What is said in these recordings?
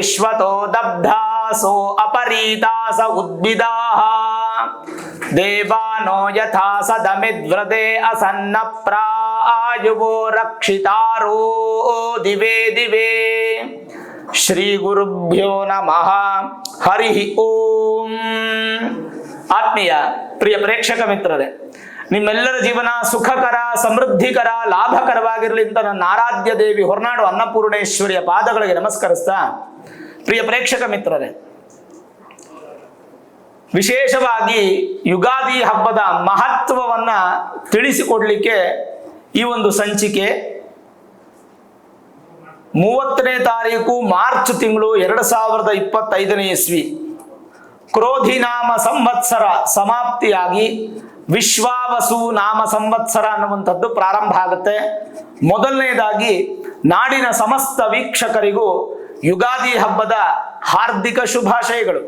ವಿಶ್ವತೋ ದಬ್ಧಾಸೋ ಅಪರೀತಾಸ ಉದ್ಭಿದಾ ದೇವಾನೋ ಯಥಾ ಸದಮಿದ್ವ್ರದೆ ಅಸನ್ನ ಪ್ರಾಯುವೋ ರಕ್ಷಿತಾರೋ ದಿವೇ ದಿವೇ. ಶ್ರೀ ಗುರುಭ್ಯೋ ನಮಃ. ಹರಿ ಓಂ. ಆತ್ಮೀಯ ಪ್ರಿಯ ಪ್ರೇಕ್ಷಕ ಮಿತ್ರರೇ, ನಿಮ್ಮೆಲ್ಲರ ಜೀವನ ಸುಖಕರ, ಸಮೃದ್ಧಿಕರ, ಲಾಭಕರವಾಗಿರಲಿ ಅಂತ ನನ್ನ ಆರಾಧ್ಯ ದೇವಿ ಹೊರನಾಡು ಅನ್ನಪೂರ್ಣೇಶ್ವರಿಯ ಪಾದಗಳಿಗೆ ನಮಸ್ಕರಿಸ್ತಾ ಪ್ರಿಯ ಪ್ರೇಕ್ಷಕ ಮಿತ್ರರೇ, ವಿಶೇಷವಾಗಿ ಯುಗಾದಿ ಹಬ್ಬದ ಮಹತ್ವವನ್ನ ತಿಳಿಸಿಕೊಡಲಿಕ್ಕೆ ಈ ಒಂದು ಸಂಚಿಕೆ ಮೂವತ್ತನೇ ತಾರೀಕು ಮಾರ್ಚ್ ತಿಂಗಳು ಎರಡು ಸಾವಿರದ ಇಪ್ಪತ್ತೈದನೇ ಇಸ್ವಿ. ಕ್ರೋಧಿನಾಮ ಸಂವತ್ಸರ ಸಮಾಪ್ತಿಯಾಗಿ ವಿಶ್ವಾವಸು ನಾಮ ಸಂವತ್ಸರ ಅನ್ನುವಂಥದ್ದು ಪ್ರಾರಂಭ ಆಗುತ್ತೆ. ಮೊದಲನೇದಾಗಿ ನಾಡಿನ ಸಮಸ್ತ ವೀಕ್ಷಕರಿಗೂ ಯುಗಾದಿ ಹಬ್ಬದ ಹಾರ್ದಿಕ ಶುಭಾಶಯಗಳು.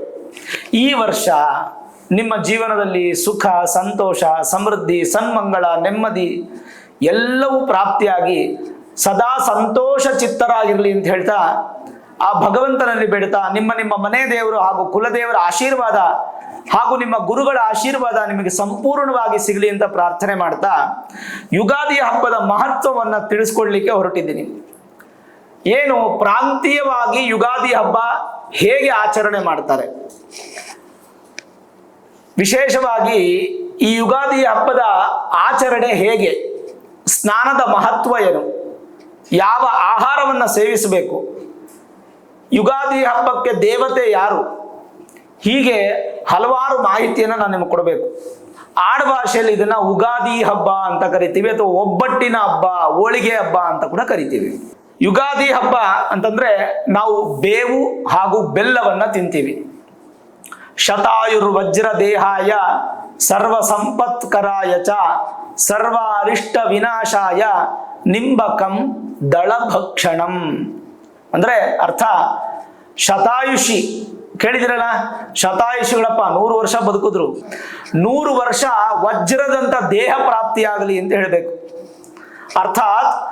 ಈ ವರ್ಷ ನಿಮ್ಮ ಜೀವನದಲ್ಲಿ ಸುಖ, ಸಂತೋಷ, ಸಮೃದ್ಧಿ, ಸನ್ಮಂಗಳ, ನೆಮ್ಮದಿ ಎಲ್ಲವೂ ಪ್ರಾಪ್ತಿಯಾಗಿ ಸದಾ ಸಂತೋಷ ಚಿತ್ತರಾಗಿರಲಿ ಅಂತ ಹೇಳ್ತಾ ಆ ಭಗವಂತನಲ್ಲಿ ಬೇಡ್ತಾ ನಿಮ್ಮ ನಿಮ್ಮ ಮನೆ ದೇವರು ಹಾಗೂ ಕುಲದೇವರ ಆಶೀರ್ವಾದ ಹಾಗೂ ನಿಮ್ಮ ಗುರುಗಳ ಆಶೀರ್ವಾದ ನಿಮಗೆ ಸಂಪೂರ್ಣವಾಗಿ ಸಿಗಲಿ ಅಂತ ಪ್ರಾರ್ಥನೆ ಮಾಡ್ತಾ ಯುಗಾದಿ ಹಬ್ಬದ ಮಹತ್ವವನ್ನು ತಿಳಿಸ್ಕೊಡ್ಲಿಕ್ಕೆ ಹೊರಟಿದ್ದೀನಿ. ಏನು ಪ್ರಾಂತೀಯವಾಗಿ ಯುಗಾದಿ ಹಬ್ಬ ಹೇಗೆ ಆಚರಣೆ ಮಾಡ್ತಾರೆ? ವಿಶೇಷವಾಗಿ ಈ ಯುಗಾದಿ ಹಬ್ಬದ ಆಚರಣೆ ಹೇಗೆ? ಸ್ನಾನದ ಮಹತ್ವ ಏನು? ಯಾವ ಆಹಾರವನ್ನು ಸೇವಿಸಬೇಕು? ಯುಗಾದಿ ಹಬ್ಬಕ್ಕೆ ದೇವತೆ ಯಾರು? ಹೀಗೆ ಹಲವಾರು ಮಾಹಿತಿಯನ್ನು ನಾನು ನಿಮಗೆ ಕೊಡಬೇಕು. ಆಡುಭಾಷೆಯಲ್ಲಿ ಇದನ್ನ ಉಗಾದಿ ಹಬ್ಬ ಅಂತ ಕರಿತೀವಿ ಅಥವಾ ಒಬ್ಬಟ್ಟಿನ ಹಬ್ಬ, ಹೋಳಿಗೆ ಹಬ್ಬ ಅಂತ ಕೂಡ ಕರಿತೀವಿ. ಯುಗಾದಿ ಹಬ್ಬ ಅಂತಂದ್ರೆ ನಾವು ಬೇವು ಹಾಗೂ ಬೆಲ್ಲವನ್ನ ತಿಂತೀವಿ. ಶತಾಯುರ್ವಜ್ರ ದೇಹಾಯ ಸರ್ವ ಸಂಪತ್ಕರಾಯ ಚ ಸರ್ವ ಅರಿಷ್ಟ ವಿನಾಶಾಯ ನಿಂಬಕಂ ದಳಭಕ್ಷಣಂ. ಅಂದ್ರೆ ಅರ್ಥ, ಶತಾಯುಷಿ, ಕೇಳಿದಿರಲ್ಲ? ಶತಾಯುಷಿಗಳಪ್ಪ ನೂರು ವರ್ಷ ಬದುಕಿದ್ರು. ನೂರು ವರ್ಷ ವಜ್ರದಂತ ದೇಹ ಪ್ರಾಪ್ತಿಯಾಗಲಿ ಅಂತ ಹೇಳಬೇಕು. ಅರ್ಥಾತ್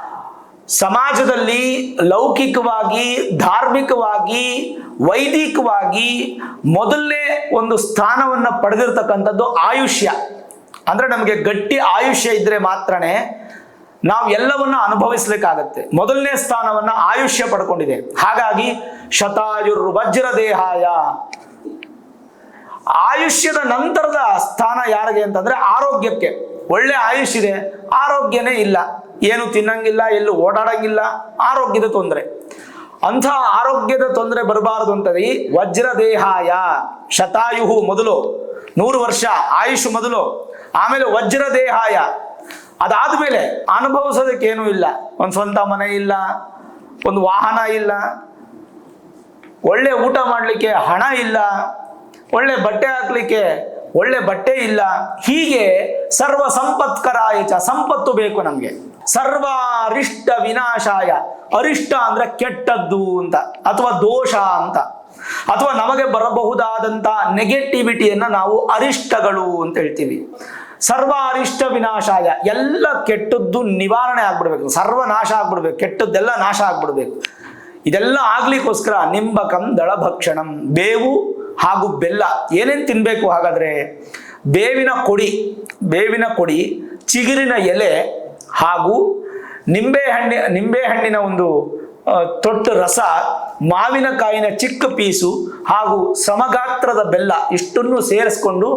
ಸಮಾಜದಲ್ಲಿ ಲೌಕಿಕವಾಗಿ, ಧಾರ್ಮಿಕವಾಗಿ, ವೈದಿಕವಾಗಿ ಮೊದಲನೇ ಒಂದು ಸ್ಥಾನವನ್ನು ಪಡೆದಿರ್ತಕ್ಕಂಥದ್ದು ಆಯುಷ್ಯ. ಅಂದ್ರೆ ನಮಗೆ ಗಟ್ಟಿ ಆಯುಷ್ಯ ಇದ್ದರೆ ಮಾತ್ರನೇ ನಾವು ಎಲ್ಲವನ್ನು ಅನುಭವಿಸ್ಲಿಕ್ಕಾಗತ್ತೆ. ಮೊದಲನೇ ಸ್ಥಾನವನ್ನ ಆಯುಷ್ಯ ಪಡ್ಕೊಂಡಿದೆ. ಹಾಗಾಗಿ ಶತಾಯುರ್ ವಜ್ರ ದೇಹಾಯ. ಆಯುಷ್ಯದ ನಂತರದ ಸ್ಥಾನ ಯಾರಿಗೆ ಅಂತಂದ್ರೆ ಆರೋಗ್ಯಕ್ಕೆ. ಒಳ್ಳೆ ಆಯುಷ್ ಇದೆ, ಆರೋಗ್ಯನೇ ಇಲ್ಲ. ಏನು ತಿನ್ನಂಗಿಲ್ಲ, ಎಲ್ಲೂ ಓಡಾಡಂಗಿಲ್ಲ, ಆರೋಗ್ಯದ ತೊಂದರೆ. ಅಂಥ ಆರೋಗ್ಯದ ತೊಂದರೆ ಬರಬಾರದು ಅಂತಂದ್ರೆ ಈ ವಜ್ರ ದೇಹಾಯ ಶತಾಯುಹು ಮೊದಲು, ನೂರು ವರ್ಷ ಆಯುಷ್ ಮೊದಲು, ಆಮೇಲೆ ವಜ್ರ ದೇಹಾಯ ಅದಾದ್ಮೇಲೆ ಅನುಭವಿಸೋದಕ್ಕೆ ಏನೂ ಇಲ್ಲ. ಒಂದು ಸ್ವಂತ ಮನೆ ಇಲ್ಲ, ಒಂದು ವಾಹನ ಇಲ್ಲ. ಒಳ್ಳೆ ಊಟ ಮಾಡಲಿಕ್ಕೆ ಹಣ ಇಲ್ಲ, ಒಳ್ಳೆ ಬಟ್ಟೆ ಹಾಕ್ಲಿಕ್ಕೆ ಒಳ್ಳೆ ಬಟ್ಟೆ ಇಲ್ಲ, ಹೀಗೆ ಸರ್ವ ಸಂಪತ್ಕರಾಯಚ ಸಂಪತ್ತು ಬೇಕು ನಮಗೆ. ಸರ್ವ ಅರಿಷ್ಟ ವಿನಾಶಾಯ, ಅರಿಷ್ಟ ಅಂದ್ರೆ ಕೆಟ್ಟದ್ದು ಅಂತ, ಅಥವಾ ದೋಷ ಅಂತ, ಅಥವಾ ನಮಗೆ ಬರಬಹುದಾದಂತ ನೆಗೆಟಿವಿಟಿಯನ್ನ ನಾವು ಅರಿಷ್ಟಗಳು ಅಂತ ಹೇಳ್ತೀವಿ. ಸರ್ವ ಅರಿಷ್ಟ ವಿನಾಶಾಯ, ಎಲ್ಲ ಕೆಟ್ಟದ್ದು ನಿವಾರಣೆ ಆಗ್ಬಿಡ್ಬೇಕು, ಸರ್ವನಾಶ ಆಗ್ಬಿಡ್ಬೇಕು, ಕೆಟ್ಟದ್ದೆಲ್ಲ ನಾಶ ಆಗ್ಬಿಡ್ಬೇಕು. ಇದೆಲ್ಲ ಆಗ್ಲಿಕ್ಕೋಸ್ಕರ ನಿಂಬಕಂ ದಳಭಕ್ಷಣಂ, ಬೇವು ಹಾಗೂ ಬೆಲ್ಲ ಏನೇನು ತಿನ್ನಬೇಕು ಹಾಗಾದ್ರೆ ಬೇವಿನ ಕೊಡಿ ಬೇವಿನ ಕೊಡಿ, ಚಿಗುರಿನ ಎಲೆ ಹಾಗೂ ನಿಂಬೆ ಹಣ್ಣಿ, ನಿಂಬೆ ಹಣ್ಣಿನ ಒಂದು ತೊಟ್ಟು ರಸ, ಮಾವಿನಕಾಯಿನ ಚಿಕ್ಕ ಪೀಸು ಹಾಗೂ ಸಮಗಾತ್ರದ ಬೆಲ್ಲ ಇಷ್ಟನ್ನು ಸೇರಿಸ್ಕೊಂಡು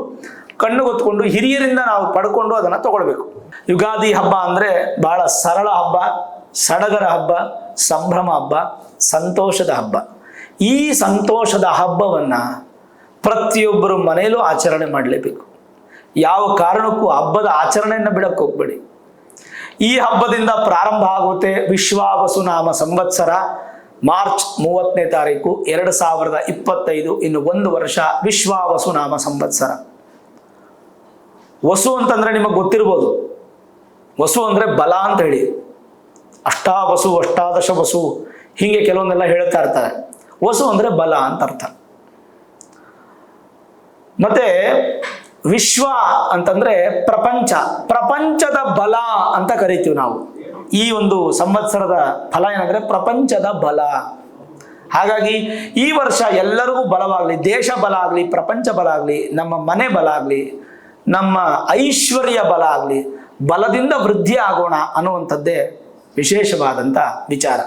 ಕಣ್ಣು ಹೊತ್ಕೊಂಡು ಹಿರಿಯರಿಂದ ನಾವು ಪಡ್ಕೊಂಡು ಅದನ್ನು ತಗೊಳ್ಬೇಕು. ಯುಗಾದಿ ಹಬ್ಬ ಅಂದರೆ ಬಹಳ ಸರಳ ಹಬ್ಬ, ಸಡಗರ ಹಬ್ಬ, ಸಂಭ್ರಮ ಹಬ್ಬ, ಸಂತೋಷದ ಹಬ್ಬ. ಈ ಸಂತೋಷದ ಹಬ್ಬವನ್ನು ಪ್ರತಿಯೊಬ್ಬರು ಮನೆಯಲ್ಲೂ ಆಚರಣೆ ಮಾಡಲೇಬೇಕು. ಯಾವ ಕಾರಣಕ್ಕೂ ಹಬ್ಬದ ಆಚರಣೆಯನ್ನು ಬಿಡಕ್ಕೆ ಹೋಗ್ಬೇಡಿ. ಈ ಹಬ್ಬದಿಂದ ಪ್ರಾರಂಭ ಆಗುತ್ತೆ ವಿಶ್ವ ನಾಮ ಸಂವತ್ಸರ, ಮಾರ್ಚ್ ಮೂವತ್ತನೇ ತಾರೀಕು, ಎರಡು ಸಾವಿರದ ಇಪ್ಪತ್ತೈದು, ಇನ್ನು ಒಂದು ವರ್ಷ ವಿಶ್ವ ನಾಮ ಸಂವತ್ಸರ. ವಸು ಅಂತಂದ್ರೆ ನಿಮಗೆ ಗೊತ್ತಿರ್ಬೋದು. ವಸು ಅಂದ್ರೆ ಬಲ ಅಂತ ಹೇಳಿ. ಅಷ್ಟಾ ವಸು ಅಷ್ಟಾದಶ ವಸು ಹೀಗೆ ಕೆಲವೊಂದೆಲ್ಲ ಹೇಳ್ತಾ ಇರ್ತಾರೆ. ವಸು ಅಂದ್ರೆ ಬಲ ಅಂತ ಅರ್ಥ. ಮತ್ತೆ ವಿಶ್ವ ಅಂತಂದ್ರೆ ಪ್ರಪಂಚ, ಪ್ರಪಂಚದ ಬಲ ಅಂತ ಕರಿತೀವಿ ನಾವು. ಈ ಒಂದು ಸಂವತ್ಸರದ ಫಲ ಏನಂದ್ರೆ ಪ್ರಪಂಚದ ಬಲ. ಹಾಗಾಗಿ ಈ ವರ್ಷ ಎಲ್ಲರಿಗೂ ಬಲವಾಗಲಿ, ದೇಶ ಬಲ ಆಗಲಿ, ಪ್ರಪಂಚ ಬಲ ಆಗಲಿ, ನಮ್ಮ ಮನೆ ಬಲ ಆಗಲಿ, ನಮ್ಮ ಐಶ್ವರ್ಯ ಬಲ ಆಗಲಿ, ಬಲದಿಂದ ವೃದ್ಧಿ ಆಗೋಣ ಅನ್ನುವಂಥದ್ದೇ ವಿಶೇಷವಾದಂಥ ವಿಚಾರ.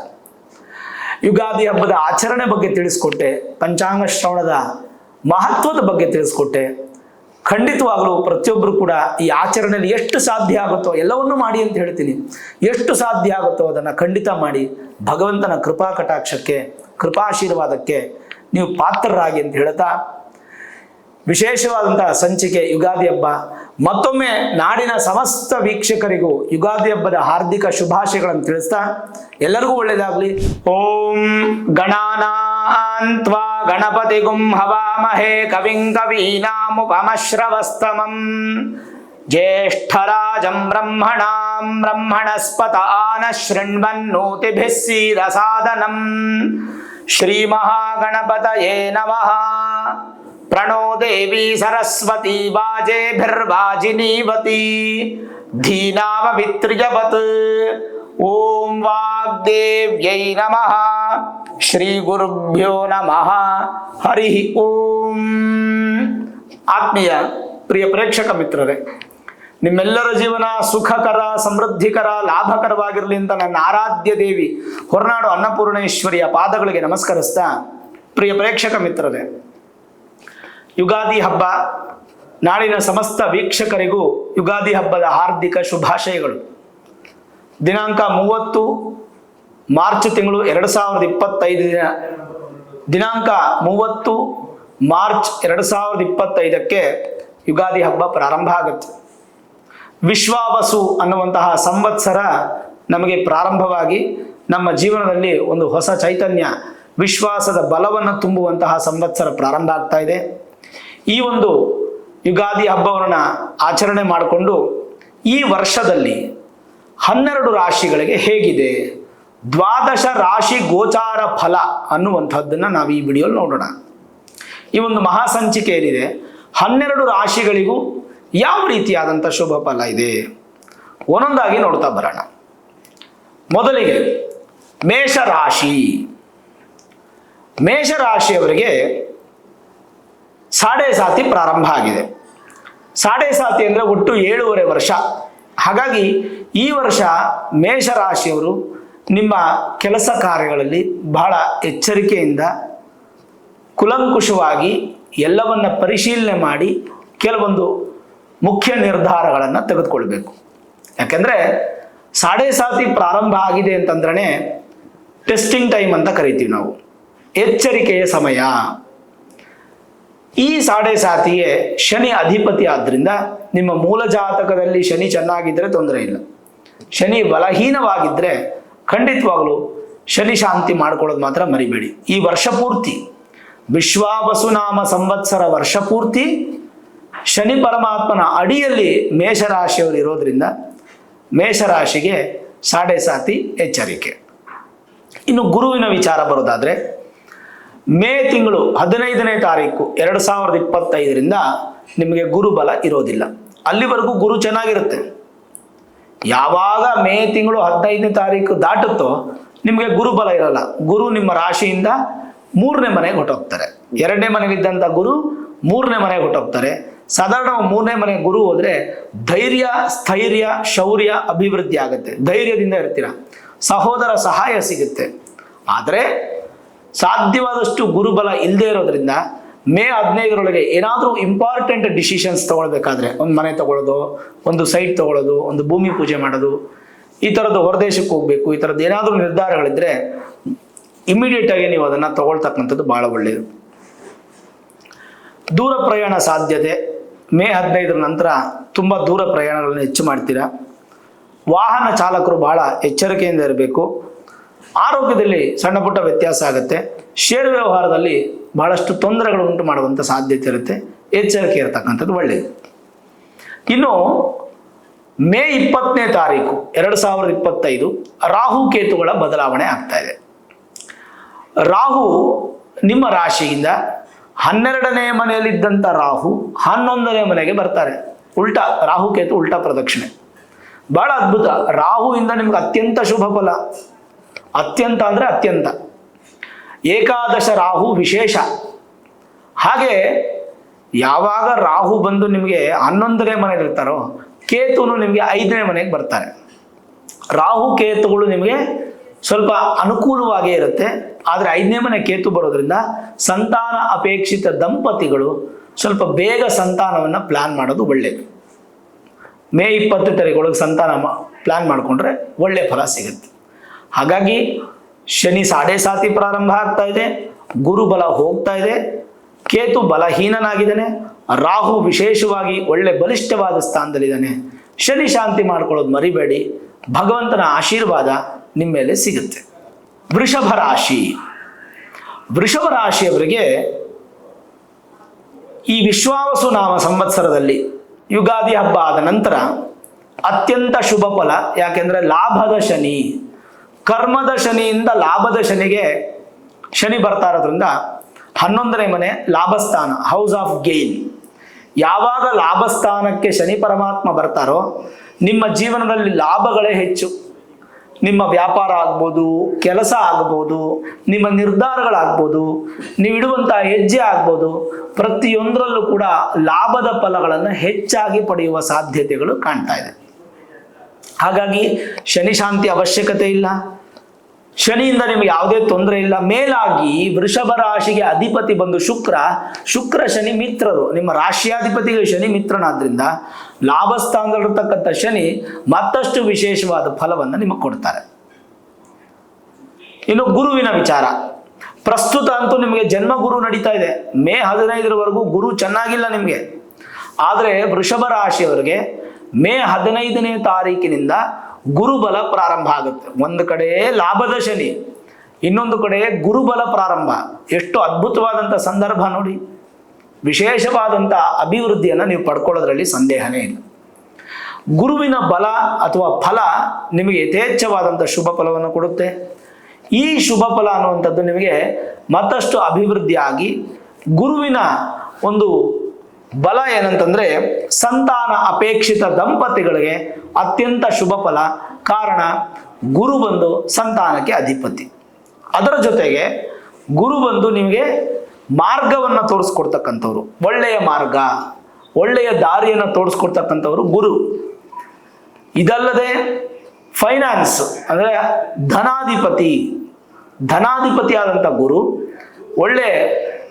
ಯುಗಾದಿ ಹಬ್ಬದ ಆಚರಣೆ ಬಗ್ಗೆ ತಿಳಿಸ್ಕೊಟ್ಟೆ, ಪಂಚಾಂಗ ಶ್ರವಣದ ಮಹತ್ವದ ಬಗ್ಗೆ ತಿಳಿಸ್ಕೊಟ್ಟೆ. ಖಂಡಿತವಾಗಲೂ ಪ್ರತಿಯೊಬ್ಬರು ಕೂಡ ಈ ಆಚರಣೆಯಲ್ಲಿ ಎಷ್ಟು ಸಾಧ್ಯ ಆಗುತ್ತೋ ಎಲ್ಲವನ್ನೂ ಮಾಡಿ ಅಂತ ಹೇಳ್ತೀನಿ. ಎಷ್ಟು ಸಾಧ್ಯ ಆಗುತ್ತೋ ಅದನ್ನು ಖಂಡಿತ ಮಾಡಿ. ಭಗವಂತನ ಕೃಪಾ ಕಟಾಕ್ಷಕ್ಕೆ ಕೃಪಾಶೀರ್ವಾದಕ್ಕೆ ನೀವು ಪಾತ್ರರಾಗಿ ಅಂತ ಹೇಳ್ತಾ, ವಿಶೇಷವಾದಂತಹ ಸಂಚಿಕೆ ಯುಗಾದಿ ಹಬ್ಬ. ಮತ್ತೊಮ್ಮೆ ನಾಡಿನ ಸಮಸ್ತ ವೀಕ್ಷಕರಿಗೂ ಯುಗಾದಿ ಹಬ್ಬದ ಹಾರ್ದಿಕ ಶುಭಾಶಯಗಳನ್ನು ತಿಳಿಸ್ತಾ, ಎಲ್ಲರಿಗೂ ಒಳ್ಳೆಯದಾಗಲಿ ಓಂ ಗಣಾನಾನ್ತ್ವಾ त्वा गणपतिगुं हवामहे कविं कवीनामुपमश्रवस्तमम् ज्येष्ठराजं ब्रह्मणां ब्रह्मणस्पतानशृण्वन्नोतिभिः सीदसादनम् श्रीमहागणपतये नमः प्रणो देवी सरस्वती वाजेभिर्वाजिनीवती धीनावभित्रियवत् ॐ वाग्देव्यै नमः ಶ್ರೀ ಗುರುಭ್ಯೋ ನಮಃ. ಹರಿ ಓಂ. ಆತ್ಮೀಯ ಪ್ರಿಯ ಪ್ರೇಕ್ಷಕ ಮಿತ್ರರೇ, ನಿಮ್ಮೆಲ್ಲರ ಜೀವನ ಸುಖಕರ, ಸಮೃದ್ಧಿಕರ, ಲಾಭಕರವಾಗಿರಲಿ ಅಂತ ನನ್ನ ಆರಾಧ್ಯ ದೇವಿ ಹೊರನಾಡು ಅನ್ನಪೂರ್ಣೇಶ್ವರಿಯ ಪಾದಗಳಿಗೆ ನಮಸ್ಕರಿಸ್ತಾ ಪ್ರಿಯ ಪ್ರೇಕ್ಷಕ ಮಿತ್ರರೇ, ಯುಗಾದಿ ಹಬ್ಬ ನಾಡಿನ ಸಮಸ್ತ ವೀಕ್ಷಕರಿಗೂ ಯುಗಾದಿ ಹಬ್ಬದ ಹಾರ್ದಿಕ ಶುಭಾಶಯಗಳು. ದಿನಾಂಕ ಮೂವತ್ತು ಮಾರ್ಚ್ ತಿಂಗಳು ಎರಡು ಸಾವಿರದ ಇಪ್ಪತ್ತೈದು ದಿನ ದಿನಾಂಕ ಮೂವತ್ತು, ಮಾರ್ಚ್ ಎರಡು ಸಾವಿರದ ಇಪ್ಪತ್ತೈದಕ್ಕೆ ಯುಗಾದಿ ಹಬ್ಬ ಪ್ರಾರಂಭ ಆಗುತ್ತೆ. ವಿಶ್ವಾವಸು ಅನ್ನುವಂತಹ ಸಂವತ್ಸರ ನಮಗೆ ಪ್ರಾರಂಭವಾಗಿ ನಮ್ಮ ಜೀವನದಲ್ಲಿ ಒಂದು ಹೊಸ ಚೈತನ್ಯ, ವಿಶ್ವಾಸದ ಬಲವನ್ನು ತುಂಬುವಂತಹ ಸಂವತ್ಸರ ಪ್ರಾರಂಭ ಆಗ್ತಾ ಇದೆ. ಈ ಒಂದು ಯುಗಾದಿ ಹಬ್ಬವನ್ನು ಆಚರಣೆ ಮಾಡಿಕೊಂಡು ಈ ವರ್ಷದಲ್ಲಿ ಹನ್ನೆರಡು ರಾಶಿಗಳಿಗೆ ಹೇಗಿದೆ? ದ್ವಾದಶ ರಾಶಿ ಗೋಚಾರ ಫಲ ಅನ್ನುವಂಥದ್ದನ್ನು ನಾವು ಈ ವಿಡಿಯೋಲಿ ನೋಡೋಣ. ಈ ಒಂದು ಮಹಾಸಂಚಿಕೆ ಏನಿದೆ ಹನ್ನೆರಡು ರಾಶಿಗಳಿಗೂ ಯಾವ ರೀತಿಯಾದಂಥ ಶುಭ ಫಲ ಇದೆ? ಒಂದೊಂದಾಗಿ ನೋಡ್ತಾ ಬರೋಣ. ಮೊದಲಿಗೆ ಮೇಷರಾಶಿ. ಮೇಷರಾಶಿಯವರಿಗೆ ಸಾಡೆ ಸಾತಿ ಪ್ರಾರಂಭ ಆಗಿದೆ. ಸಾಡೆ ಸಾತಿ ಅಂದರೆ ಒಟ್ಟು ಏಳೂವರೆ ವರ್ಷ. ಹಾಗಾಗಿ ಈ ವರ್ಷ ಮೇಷರಾಶಿಯವರು ನಿಮ್ಮ ಕೆಲಸ ಕಾರ್ಯಗಳಲ್ಲಿ ಬಹಳ ಎಚ್ಚರಿಕೆಯಿಂದ ಕುಲಂಕುಷವಾಗಿ ಎಲ್ಲವನ್ನ ಪರಿಶೀಲನೆ ಮಾಡಿ ಕೆಲವೊಂದು ಮುಖ್ಯ ನಿರ್ಧಾರಗಳನ್ನು ತೆಗೆದುಕೊಳ್ಬೇಕು. ಯಾಕೆಂದರೆ ಸಾಡೆ ಸಾತಿ ಪ್ರಾರಂಭ ಆಗಿದೆ ಅಂತಂದ್ರೆ ಟೆಸ್ಟಿಂಗ್ ಟೈಮ್ ಅಂತ ಕರಿತೀವಿ ನಾವು. ಎಚ್ಚರಿಕೆಯ ಸಮಯ. ಈ ಸಾಡೆ ಸಾತಿಯೇ ಶನಿ ಅಧಿಪತಿ ಆದ್ದರಿಂದ ನಿಮ್ಮ ಮೂಲ ಜಾತಕದಲ್ಲಿ ಶನಿ ಚೆನ್ನಾಗಿದ್ದರೆ ತೊಂದರೆ ಇಲ್ಲ. ಶನಿ ಬಲಹೀನವಾಗಿದ್ದರೆ ಖಂಡಿತವಾಗಲೂ ಶನಿ ಶಾಂತಿ ಮಾಡ್ಕೊಳ್ಳೋದು ಮಾತ್ರ ಮರಿಬೇಡಿ. ಈ ವರ್ಷ ಪೂರ್ತಿ, ವಿಶ್ವಾವಸುನಾಮ ಸಂವತ್ಸರ ವರ್ಷ ಪೂರ್ತಿ ಶನಿ ಪರಮಾತ್ಮನ ಅಡಿಯಲ್ಲಿ ಮೇಷರಾಶಿಯವರು ಇರೋದ್ರಿಂದ ಮೇಷರಾಶಿಗೆ ಸಾಡೆ ಸಾತಿ ಎಚ್ಚರಿಕೆ. ಇನ್ನು ಗುರುವಿನ ವಿಚಾರ ಬರೋದಾದ್ರೆ, ಮೇ ತಿಂಗಳು ಹದಿನೈದನೇ ತಾರೀಕು ಎರಡು ಸಾವಿರದ ಇಪ್ಪತ್ತೈದರಿಂದ ನಿಮಗೆ ಗುರುಬಲ ಇರೋದಿಲ್ಲ. ಅಲ್ಲಿವರೆಗೂ ಗುರು ಚೆನ್ನಾಗಿರುತ್ತೆ. ಯಾವಾಗ ಮೇ ತಿಂಗಳು ಹದಿನೈದನೇ ತಾರೀಕು ದಾಟುತ್ತೋ ನಿಮಗೆ ಗುರುಬಲ ಇರಲ್ಲ. ಗುರು ನಿಮ್ಮ ರಾಶಿಯಿಂದ ಮೂರನೇ ಮನೆಗೆ ಹೊಟ್ಟೋಗ್ತಾರೆ ಎರಡನೇ ಮನೆಗಿದ್ದಂಥ ಗುರು ಮೂರನೇ ಮನೆಗೆ ಹೊಟ್ಟೋಗ್ತಾರೆ ಸಾಧಾರಣ ಮೂರನೇ ಮನೆ ಗುರು ಹೋದ್ರೆ ಧೈರ್ಯ, ಸ್ಥೈರ್ಯ, ಶೌರ್ಯ, ಅಭಿವೃದ್ಧಿ ಆಗುತ್ತೆ. ಧೈರ್ಯದಿಂದ ಇರ್ತೀರ. ಸಹೋದರ ಸಹಾಯ ಸಿಗುತ್ತೆ. ಆದರೆ ಸಾಧ್ಯವಾದಷ್ಟು ಗುರುಬಲ ಇಲ್ಲದೆ ಇರೋದ್ರಿಂದ ಮೇ ಹದಿನೈದರೊಳಗೆ ಏನಾದರೂ ಇಂಪಾರ್ಟೆಂಟ್ ಡಿಸಿಷನ್ಸ್ ತೊಗೊಳ್ಬೇಕಾದ್ರೆ, ಒಂದು ಮನೆ ತಗೊಳ್ಳೋದು, ಒಂದು ಸೈಟ್ ತಗೊಳ್ಳೋದು, ಒಂದು ಭೂಮಿ ಪೂಜೆ ಮಾಡೋದು, ಈ ಥರದ್ದು ಹೊರದೇಶಕ್ಕೆ ಹೋಗಬೇಕು, ಈ ಥರದ್ದು ಏನಾದರೂ ನಿರ್ಧಾರಗಳಿದ್ದರೆ ಇಮಿಡಿಯೇಟಾಗಿ ನೀವು ಅದನ್ನು ತಗೊಳ್ತಕ್ಕಂಥದ್ದು ಭಾಳ ಒಳ್ಳೆಯದು ದೂರ ಪ್ರಯಾಣ ಸಾಧ್ಯತೆ, ಮೇ ಹದಿನೈದರ ನಂತರ ತುಂಬ ದೂರ ಪ್ರಯಾಣಗಳನ್ನು ಹೆಚ್ಚು ಮಾಡ್ತೀರಾ? ವಾಹನ ಚಾಲಕರು ಬಹಳ ಎಚ್ಚರಿಕೆಯಿಂದ ಇರಬೇಕು. ಆರೋಗ್ಯದಲ್ಲಿ ಸಣ್ಣ ಪುಟ್ಟ ವ್ಯತ್ಯಾಸ ಆಗುತ್ತೆ. ಷೇರು ವ್ಯವಹಾರದಲ್ಲಿ ಬಹಳಷ್ಟು ತೊಂದರೆಗಳು ಉಂಟು ಮಾಡುವಂಥ ಸಾಧ್ಯತೆ ಇರುತ್ತೆ. ಎಚ್ಚರಿಕೆ ಇರತಕ್ಕಂಥದ್ದು ಒಳ್ಳೆಯದು ಇನ್ನು ಮೇ ಇಪ್ಪತ್ತನೇ ತಾರೀಕು ಎರಡು ಸಾವಿರದ ಇಪ್ಪತ್ತೈದು ರಾಹು ಕೇತುಗಳ ಬದಲಾವಣೆ ಆಗ್ತಾ ಇದೆ. ರಾಹು ನಿಮ್ಮ ರಾಶಿಯಿಂದ ಹನ್ನೆರಡನೇ ಮನೆಯಲ್ಲಿದ್ದಂಥ ರಾಹು ಹನ್ನೊಂದನೇ ಮನೆಗೆ ಬರ್ತಾರೆ. ಉಲ್ಟಾ, ರಾಹು ಕೇತು ಉಲ್ಟಾ ಪ್ರದಕ್ಷಿಣೆ. ಬಹಳ ಅದ್ಭುತ. ರಾಹುವಿಂದ ನಿಮ್ಗೆ ಅತ್ಯಂತ ಶುಭ ಫಲ. ಅತ್ಯಂತ ಅಂದರೆ ಅತ್ಯಂತ. ಏಕಾದಶ ರಾಹು ವಿಶೇಷ. ಹಾಗೆ ಯಾವಾಗ ರಾಹು ಬಂದು ನಿಮಗೆ ಹನ್ನೊಂದನೇ ಮನೆಗೆ ಇರ್ತಾರೋ, ಕೇತುನು ನಿಮಗೆ ಐದನೇ ಮನೆಗೆ ಬರ್ತಾರೆ. ರಾಹು ಕೇತುಗಳು ನಿಮಗೆ ಸ್ವಲ್ಪ ಅನುಕೂಲವಾಗೇ ಇರುತ್ತೆ. ಆದರೆ ಐದನೇ ಮನೆ ಕೇತು ಬರೋದ್ರಿಂದ ಸಂತಾನ ಅಪೇಕ್ಷಿತ ದಂಪತಿಗಳು ಸ್ವಲ್ಪ ಬೇಗ ಸಂತಾನವನ್ನು ಪ್ಲಾನ್ ಮಾಡೋದು ಒಳ್ಳೆಯದು ಮೇ ಇಪ್ಪತ್ತು ತಾರೀಕೊಳಗೆ ಸಂತಾನ ಪ್ಲಾನ್ ಮಾಡಿಕೊಂಡ್ರೆ ಒಳ್ಳೆ ಫಲ ಸಿಗುತ್ತೆ. ಹಾಗಾಗಿ ಶನಿ ಸಾಡೆ ಸಾತಿ ಪ್ರಾರಂಭ ಆಗ್ತಾ ಇದೆ. ಗುರು ಬಲ ಹೋಗ್ತಾ ಇದೆ. ಕೇತು ಬಲಹೀನನಾಗಿದ್ದಾನೆ. ರಾಹು ವಿಶೇಷವಾಗಿ ಒಳ್ಳೆ ಬಲಿಷ್ಠವಾದ ಸ್ಥಾನದಲ್ಲಿದ್ದಾನೆ. ಶನಿ ಶಾಂತಿ ಮಾಡ್ಕೊಳ್ಳೋದು ಮರಿಬೇಡಿ. ಭಗವಂತನ ಆಶೀರ್ವಾದ ನಿಮ್ಮ ಮೇಲೆ ಸಿಗುತ್ತೆ. ವೃಷಭ ರಾಶಿ. ವೃಷಭ ರಾಶಿಯವರಿಗೆ ಈ ವಿಶ್ವಾವಸು ನಾಮ ಸಂವತ್ಸರದಲ್ಲಿ ಯುಗಾದಿ ಹಬ್ಬ ಆದ ನಂತರ ಅತ್ಯಂತ ಶುಭ ಫಲ ಯಾಕೆಂದ್ರೆ ಲಾಭದ ಶನಿ. ಕರ್ಮದ ಶನಿಯಿಂದ ಲಾಭದ ಶನಿಗೆ ಶನಿ ಬರ್ತಾ ಇರೋದ್ರಿಂದ ಹನ್ನೊಂದನೇ ಮನೆ ಲಾಭಸ್ಥಾನ ಹೌಸ್ ಆಫ್ ಗೇನ್ ಯಾವಾಗ ಲಾಭಸ್ಥಾನಕ್ಕೆ ಶನಿ ಪರಮಾತ್ಮ ಬರ್ತಾರೋ, ನಿಮ್ಮ ಜೀವನದಲ್ಲಿ ಲಾಭಗಳೇ ಹೆಚ್ಚು. ನಿಮ್ಮ ವ್ಯಾಪಾರ ಆಗ್ಬೋದು, ಕೆಲಸ ಆಗ್ಬೋದು, ನಿಮ್ಮ ನಿರ್ಧಾರಗಳಾಗ್ಬೋದು, ನೀವು ಇಡುವಂತಹ ಹೆಜ್ಜೆ ಆಗ್ಬೋದು, ಪ್ರತಿಯೊಂದರಲ್ಲೂ ಕೂಡ ಲಾಭದ ಫಲಗಳನ್ನು ಹೆಚ್ಚಾಗಿ ಪಡೆಯುವ ಸಾಧ್ಯತೆಗಳು ಕಾಣ್ತಾ ಇದೆ. ಹಾಗಾಗಿ ಶನಿ ಶಾಂತಿ ಅವಶ್ಯಕತೆ ಇಲ್ಲ. ಶನಿಯಿಂದ ನಿಮಗೆ ಯಾವುದೇ ತೊಂದರೆ ಇಲ್ಲ. ಮೇಲಾಗಿ ವೃಷಭ ರಾಶಿಗೆ ಅಧಿಪತಿ ಬಂದು ಶುಕ್ರ. ಶುಕ್ರ ಶನಿ ಮಿತ್ರರು. ನಿಮ್ಮ ರಾಶಿಯಾಧಿಪತಿಗೆ ಶನಿ ಮಿತ್ರನಾದ್ರಿಂದ ಲಾಭಸ್ಥಾನದಲ್ಲಿರ್ತಕ್ಕಂಥ ಶನಿ ಮತ್ತಷ್ಟು ವಿಶೇಷವಾದ ಫಲವನ್ನು ನಿಮಗೆ ಕೊಡ್ತಾರೆ. ಇನ್ನು ಗುರುವಿನ ವಿಚಾರ. ಪ್ರಸ್ತುತ ಅಂತೂ ನಿಮಗೆ ಜನ್ಮ ಗುರು ನಡೀತಾ ಇದೆ. ಮೇ ಹದಿನೈದರವರೆಗೂ ಗುರು ಚೆನ್ನಾಗಿಲ್ಲ ನಿಮಗೆ. ಆದರೆ ವೃಷಭ ರಾಶಿಯವರಿಗೆ ಮೇ ಹದಿನೈದನೇ ತಾರೀಕಿನಿಂದ ಗುರುಬಲ ಪ್ರಾರಂಭ ಆಗುತ್ತೆ. ಒಂದು ಕಡೆ ಲಾಭದ ಶನಿ, ಇನ್ನೊಂದು ಕಡೆ ಗುರುಬಲ ಪ್ರಾರಂಭ. ಎಷ್ಟು ಅದ್ಭುತವಾದಂಥ ಸಂದರ್ಭ ನೋಡಿ. ವಿಶೇಷವಾದಂಥ ಅಭಿವೃದ್ಧಿಯನ್ನು ನೀವು ಪಡ್ಕೊಳ್ಳೋದ್ರಲ್ಲಿ ಸಂದೇಹನೇ ಇಲ್ಲ. ಗುರುವಿನ ಬಲ ಅಥವಾ ಫಲ ನಿಮಗೆ ಯಥೇಚ್ಛವಾದಂಥ ಶುಭ ಫಲವನ್ನು ಕೊಡುತ್ತೆ. ಈ ಶುಭ ಫಲ ಅನ್ನುವಂಥದ್ದು ನಿಮಗೆ ಮತ್ತಷ್ಟು ಅಭಿವೃದ್ಧಿಯಾಗಿ ಗುರುವಿನ ಒಂದು ಬಲ ಏನಂತಂದ್ರೆ ಸಂತಾನ ಅಪೇಕ್ಷಿತ ದಂಪತಿಗಳಿಗೆ ಅತ್ಯಂತ ಶುಭ ಫಲ. ಕಾರಣ, ಗುರು ಬಂದು ಸಂತಾನಕ್ಕೆ ಅಧಿಪತಿ. ಅದರ ಜೊತೆಗೆ ಗುರು ಬಂದು ನಿಮಗೆ ಮಾರ್ಗವನ್ನು ತೋರಿಸ್ಕೊಡ್ತಕ್ಕಂಥವ್ರು. ಒಳ್ಳೆಯ ಮಾರ್ಗ, ಒಳ್ಳೆಯ ದಾರಿಯನ್ನು ತೋರಿಸ್ಕೊಡ್ತಕ್ಕಂಥವ್ರು ಗುರು. ಇದಲ್ಲದೆ ಫೈನಾನ್ಸ್, ಅಂದರೆ ಧನಾಧಿಪತಿ. ಧನಾಧಿಪತಿ ಆದಂಥ ಗುರು, ಒಳ್ಳೆ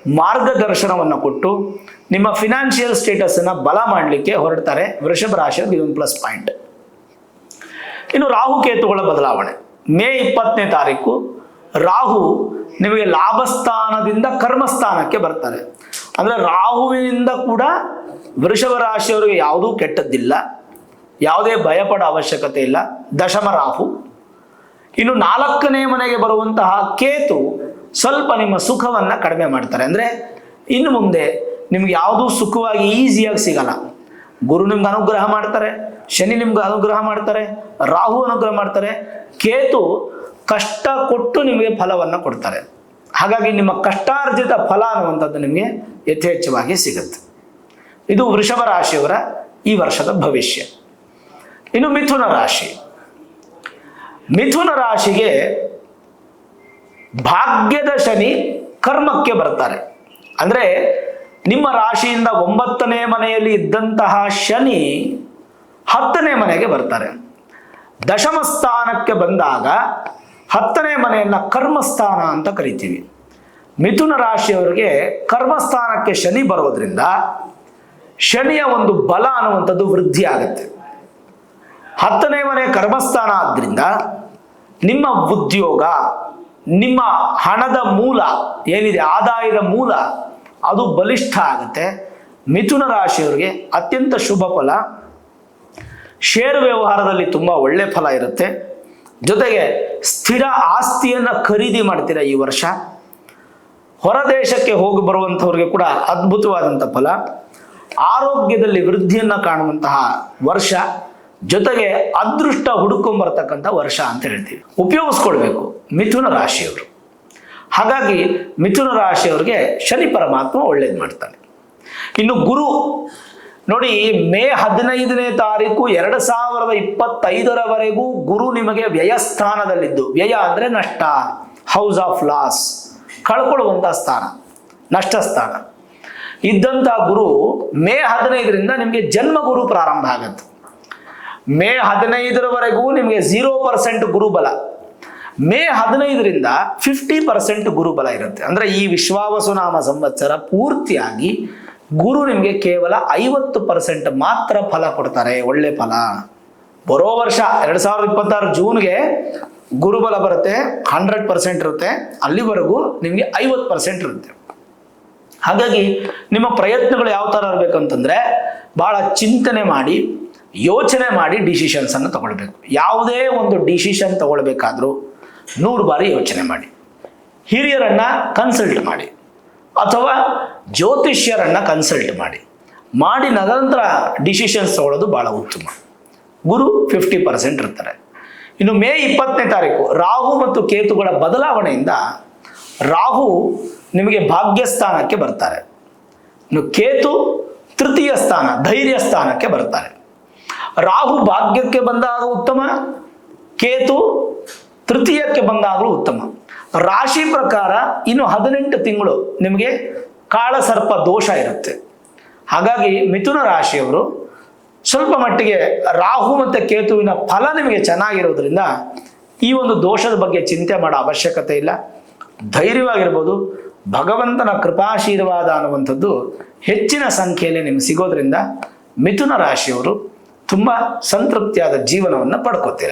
ಮಾರ್ಗದರ್ಶನವನ್ನು ಕೊಟ್ಟು ನಿಮ್ಮ ಫಿನಾನ್ಷಿಯಲ್ ಸ್ಟೇಟಸನ್ನು ಬಲ ಮಾಡಲಿಕ್ಕೆ ಹೊರಡ್ತಾರೆ ವೃಷಭ ರಾಶಿಯಲ್ಲಿ ಇದೊಂದು ಪ್ಲಸ್ ಪಾಯಿಂಟ್ ಇನ್ನು ರಾಹುಕೇತುಗಳ ಬದಲಾವಣೆ. ಮೇ ಇಪ್ಪತ್ತನೇ ತಾರೀಕು ರಾಹು ನಿಮಗೆ ಲಾಭಸ್ಥಾನದಿಂದ ಕರ್ಮಸ್ಥಾನಕ್ಕೆ ಬರ್ತಾರೆ. ಅಂದರೆ ರಾಹುವಿನಿಂದ ಕೂಡ ವೃಷಭ ರಾಶಿಯವರಿಗೆ ಯಾವುದೂ ಕೆಟ್ಟದ್ದಿಲ್ಲ. ಯಾವುದೇ ಭಯಪಡೋ ಅವಶ್ಯಕತೆ ಇಲ್ಲ. ದಶಮ ರಾಹು. ಇನ್ನು ನಾಲ್ಕನೇ ಮನೆಗೆ ಬರುವಂತಹ ಕೇತು ಸ್ವಲ್ಪ ನಿಮ್ಮ ಸುಖವನ್ನು ಕಡಿಮೆ ಮಾಡ್ತಾರೆ. ಅಂದರೆ ಇನ್ನು ಮುಂದೆ ನಿಮ್ಗೆ ಯಾವುದೂ ಸುಖವಾಗಿ ಈಸಿಯಾಗಿ ಸಿಗಲ್ಲ. ಗುರು ನಿಮ್ಗೆ ಅನುಗ್ರಹ ಮಾಡ್ತಾರೆ, ಶನಿ ನಿಮ್ಗೆ ಅನುಗ್ರಹ ಮಾಡ್ತಾರೆ, ರಾಹು ಅನುಗ್ರಹ ಮಾಡ್ತಾರೆ, ಕೇತು ಕಷ್ಟ ಕೊಟ್ಟು ನಿಮಗೆ ಫಲವನ್ನು ಕೊಡ್ತಾರೆ. ಹಾಗಾಗಿ ನಿಮ್ಮ ಕಷ್ಟಾರ್ಜಿತ ಫಲ ಅನ್ನುವಂಥದ್ದು ನಿಮಗೆ ಯಥೇಚ್ಛವಾಗಿ ಸಿಗುತ್ತೆ. ಇದು ವೃಷಭ ರಾಶಿಯವರ ಈ ವರ್ಷದ ಭವಿಷ್ಯ. ಇನ್ನು ಮಿಥುನ ರಾಶಿ. ಮಿಥುನ ರಾಶಿಗೆ ಭಾಗ್ಯದ ಶನಿ ಕರ್ಮಕ್ಕೆ ಬರ್ತಾರೆ. ಅಂದರೆ ನಿಮ್ಮ ರಾಶಿಯಿಂದ ಒಂಬತ್ತನೇ ಮನೆಯಲ್ಲಿ ಇದ್ದಂತಹ ಶನಿ ಹತ್ತನೇ ಮನೆಗೆ ಬರ್ತಾರೆ. ದಶಮ ಸ್ಥಾನಕ್ಕೆ ಬಂದಾಗ ಹತ್ತನೇ ಮನೆಯನ್ನು ಕರ್ಮಸ್ಥಾನ ಅಂತ ಕರಿತೀವಿ. ಮಿಥುನ ರಾಶಿಯವರಿಗೆ ಕರ್ಮಸ್ಥಾನಕ್ಕೆ ಶನಿ ಬರೋದ್ರಿಂದ ಶನಿಯ ಒಂದು ಬಲ ಅನ್ನುವಂಥದ್ದು ವೃದ್ಧಿ ಆಗುತ್ತೆ. ಹತ್ತನೇ ಮನೆ ಕರ್ಮಸ್ಥಾನ ಆದ್ದರಿಂದ ನಿಮ್ಮ ಉದ್ಯೋಗ ನಿಮ್ಮ ಹಣದ ಮೂಲ ಏನಿದೆ, ಆದಾಯದ ಮೂಲ, ಅದು ಬಲಿಷ್ಠ ಆಗುತ್ತೆ. ಮಿಥುನ ರಾಶಿಯವರಿಗೆ ಅತ್ಯಂತ ಶುಭ ಫಲ. ಷೇರು ವ್ಯವಹಾರದಲ್ಲಿ ತುಂಬ ಒಳ್ಳೆ ಫಲ ಇರುತ್ತೆ. ಜೊತೆಗೆ ಸ್ಥಿರ ಆಸ್ತಿಯನ್ನು ಖರೀದಿ ಮಾಡ್ತೀರಾ ಈ ವರ್ಷ. ಹೊರ ದೇಶಕ್ಕೆ ಹೋಗಿ ಬರುವಂಥವ್ರಿಗೆ ಕೂಡ ಅದ್ಭುತವಾದಂಥ ಫಲ. ಆರೋಗ್ಯದಲ್ಲಿ ವೃದ್ಧಿಯನ್ನು ಕಾಣುವಂತಹ ವರ್ಷ. ಜೊತೆಗೆ ಅದೃಷ್ಟ ಹುಡುಕೊಂಬರ್ತಕ್ಕಂಥ ವರ್ಷ ಅಂತ ಹೇಳ್ತೀವಿ. ಉಪಯೋಗಿಸ್ಕೊಳ್ಬೇಕು ಮಿಥುನ ರಾಶಿಯವರು. ಹಾಗಾಗಿ ಮಿಥುನ ರಾಶಿಯವ್ರಿಗೆ ಶನಿ ಪರಮಾತ್ಮ ಒಳ್ಳೇದು ಮಾಡ್ತಾನೆ. ಇನ್ನು ಗುರು, ನೋಡಿ ಮೇ ಹದಿನೈದನೇ ತಾರೀಕು ಎರಡು ಸಾವಿರದ ಇಪ್ಪತ್ತೈದರವರೆಗೂ ಗುರು ನಿಮಗೆ ವ್ಯಯಸ್ಥಾನದಲ್ಲಿದ್ದು. ವ್ಯಯ ಅಂದರೆ ನಷ್ಟ ಹೌಸ್ ಆಫ್ ಲಾಸ್ ಕಳ್ಕೊಳ್ಳುವಂಥ ಸ್ಥಾನ ನಷ್ಟ ಸ್ಥಾನ ಇದ್ದಂಥ ಗುರು ಮೇ ಹದಿನೈದರಿಂದ ನಿಮಗೆ ಜನ್ಮ ಗುರು ಪ್ರಾರಂಭ ಆಗುತ್ತೆ. ಮೇ ಹದಿನೈದರವರೆಗೂ ನಿಮಗೆ ಝೀರೋ ಪರ್ಸೆಂಟ್ ಗುರುಬಲ. ಮೇ ಹದಿನೈದರಿಂದ ಫಿಫ್ಟಿ ಪರ್ಸೆಂಟ್ ಗುರುಬಲ ಇರುತ್ತೆ. ಅಂದರೆ ಈ ವಿಶ್ವಾವಸುನಾಮ ಸಂವತ್ಸರ ಪೂರ್ತಿಯಾಗಿ ಗುರು ನಿಮಗೆ ಕೇವಲ ಐವತ್ತು ಪರ್ಸೆಂಟ್ ಮಾತ್ರ ಫಲ ಕೊಡ್ತಾರೆ. ಒಳ್ಳೆ ಫಲ. ಬರೋ ವರ್ಷ ಎರಡು ಸಾವಿರದ ಇಪ್ಪತ್ತಾರು ಜೂನ್ಗೆ ಗುರುಬಲ ಬರುತ್ತೆ ಹಂಡ್ರೆಡ್ ಪರ್ಸೆಂಟ್ ಇರುತ್ತೆ. ಅಲ್ಲಿವರೆಗೂ ನಿಮಗೆ ಐವತ್ತು ಪರ್ಸೆಂಟ್ ಇರುತ್ತೆ. ಹಾಗಾಗಿ ನಿಮ್ಮ ಪ್ರಯತ್ನಗಳು ಯಾವ ಥರ ಇರಬೇಕಂತಂದ್ರೆ ಭಾಳ ಚಿಂತನೆ ಮಾಡಿ ಯೋಚನೆ ಮಾಡಿ ಡಿಸಿಷನ್ಸ್ ಅನ್ನು ತಗೊಳ್ಬೇಕು. ಯಾವುದೇ ಒಂದು ಡಿಸಿಷನ್ ತಗೊಳ್ಬೇಕಾದ್ರೂ ನೂರು ಬಾರಿ ಯೋಚನೆ ಮಾಡಿ. ಹಿರಿಯರನ್ನು ಕನ್ಸಲ್ಟ್ ಮಾಡಿ. ಅಥವಾ ಜ್ಯೋತಿಷ್ಯರನ್ನು ಕನ್ಸಲ್ಟ್ ಮಾಡಿ. ಮಾಡಿ ನಂತರ ಡಿಸಿಷನ್ಸ್ ತಗೊಳ್ಳೋದು ಭಾಳ ಉತ್ತಮ. ಗುರು ಫಿಫ್ಟಿ ಪರ್ಸೆಂಟ್ ಇರ್ತಾರೆ. ಇನ್ನು ಮೇ ಇಪ್ಪತ್ತನೇ ತಾರೀಕು ರಾಹು ಮತ್ತು ಕೇತುಗಳ ಬದಲಾವಣೆಯಿಂದ ರಾಹು ನಿಮಗೆ ಭಾಗ್ಯಸ್ಥಾನಕ್ಕೆ ಬರ್ತಾರೆ. ಇನ್ನು ಕೇತು ತೃತೀಯ ಸ್ಥಾನ, ಧೈರ್ಯ ಸ್ಥಾನಕ್ಕೆ ಬರ್ತಾರೆ. ರಾಹು ಭಾಗ್ಯಕ್ಕೆ ಬಂದಾಗ ಉತ್ತಮ, ಕೇತು ತೃತೀಯಕ್ಕೆ ಬಂದಾಗಲೂ ಉತ್ತಮ. ರಾಶಿ ಪ್ರಕಾರ ಇನ್ನು ಹದಿನೆಂಟು ತಿಂಗಳು ನಿಮಗೆ ಕಾಳಸರ್ಪ ದೋಷ ಇರುತ್ತೆ. ಹಾಗಾಗಿ ಮಿಥುನ ರಾಶಿಯವರು ಸ್ವಲ್ಪ ಮಟ್ಟಿಗೆ ರಾಹು ಮತ್ತು ಕೇತುವಿನ ಫಲ ನಿಮಗೆ ಚೆನ್ನಾಗಿರೋದ್ರಿಂದ ಈ ಒಂದು ದೋಷದ ಬಗ್ಗೆ ಚಿಂತೆ ಮಾಡೋ ಅವಶ್ಯಕತೆ ಇಲ್ಲ. ಧೈರ್ಯವಾಗಿರ್ಬೋದು, ಭಗವಂತನ ಕೃಪಾಶೀರ್ವಾದ ಅನ್ನುವಂಥದ್ದು ಹೆಚ್ಚಿನ ಸಂಖ್ಯೆಯಲ್ಲಿ ನಿಮ್ಗೆ ಸಿಗೋದ್ರಿಂದ ಮಿಥುನ ರಾಶಿಯವರು ತುಂಬ ಸಂತೃಪ್ತಿಯಾದ ಜೀವನವನ್ನು ಪಡ್ಕೋತೀರ.